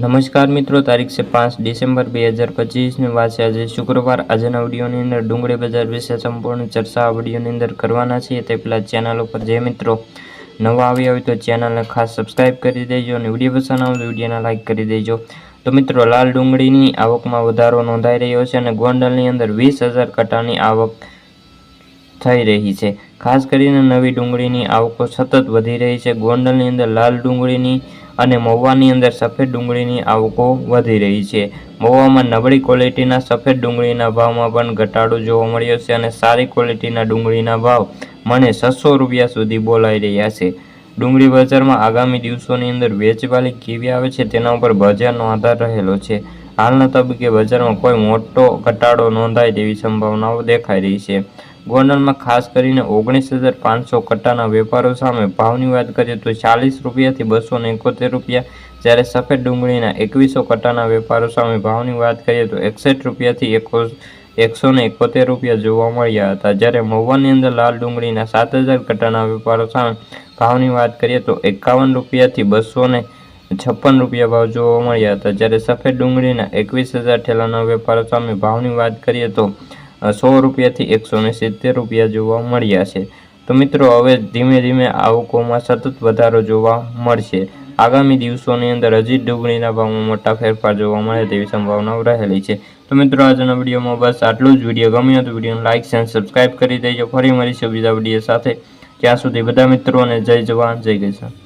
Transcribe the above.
નમસ્કાર મિત્રો, તારીખ છે પાંચ ડિસેમ્બર બે હજાર પચીસની વાત છે. આજે શુક્રવાર આજના વિડીયોની અંદર ડુંગળી બજાર વિશે સંપૂર્ણ ચર્ચા આ અંદર કરવાના છીએ. તે પહેલાં ચેનલ ઉપર જે મિત્રો નવા આવ્યા હોય તો ચેનલને ખાસ સબસ્ક્રાઇબ કરી દેજો અને વીડિયો પસંદ આવે તો વિડીયોને લાઇક કરી દેજો. તો મિત્રો, લાલ ડુંગળીની આવકમાં વધારો નોંધાઈ રહ્યો છે અને ગોંડલની અંદર વીસ હજાર કટાની આવક થઈ રહી છે. ખાસ કરીને નવી ડુંગળીની આવકો સતત વધી રહી છે. ગોંડલની અંદર લાલ ડુંગળીની અને મહુવાની અંદર સફેદ ડુંગળીની આવકો વધી રહી છે. મહુવામાં નબળી ક્વોલિટીના સફેદ ડુંગળીના ભાવમાં પણ ઘટાડો જોવા મળ્યો છે અને સારી ક્વોલિટીના ડુંગળીના ભાવ મને છસો રૂપિયા સુધી બોલાઈ રહ્યા છે. ડુંગળી બજારમાં આગામી દિવસોની અંદર વેચવાલી કેવી આવે છે તેના ઉપર બજારનો આધાર રહેલો છે. હાલના તબક્કે બજારમાં કોઈ મોટો ઘટાડો નોંધાય તેવી સંભાવનાઓ દેખાઈ રહી છે. ગોંડલમાં ખાસ કરીને ઓગણીસ હજાર પાંચસો કટ્ટાના વેપારો સામે ભાવની વાત કરીએ તો ચાલીસ રૂપિયાથી બસો એકોતેર રૂપિયા. જ્યારે સફેદ ડુંગળીના એકવીસો કટ્ટાના વેપારો સામે ભાવની વાત કરીએ તો એકસઠ રૂપિયાથી એકો એકસો એકોતેર રૂપિયા જોવા મળ્યા હતા. જ્યારે મહુવાની અંદર લાલ ડુંગળીના સાત હજાર કટ્ટાના વેપારો સામે ભાવની વાત કરીએ તો એકાવન રૂપિયાથી બસો છપ્પન રૂપિયા ભાવ જોવા મળ્યા હતા. જ્યારે સફેદ ડુંગળીના એકવીસ હજાર ઠેલાના વેપારો સામે ભાવની વાત કરીએ તો સો રૂપિયાથી એકસો ને સિત્તેર રૂપિયા જોવા મળ્યા છે. તો મિત્રો, હવે ધીમે ધીમે આવકોમાં સતત વધારો જોવા મળશે. આગામી દિવસોની અંદર હજી ડુંગળીના ભાવમાં મોટા ફેરફાર જોવા મળે તેવી સંભાવનાઓ રહેલી છે. તો મિત્રો, આજના વિડીયોમાં બસ આટલું જ. વીડિયો ગમ્યો તો વિડીયોને લાઇક અને સબસ્ક્રાઇબ કરી દેજો. ફરી મળીશું બીજા વીડિયો સાથે. ત્યાં સુધી બધા મિત્રોને જય જવાન, જય કિસાન.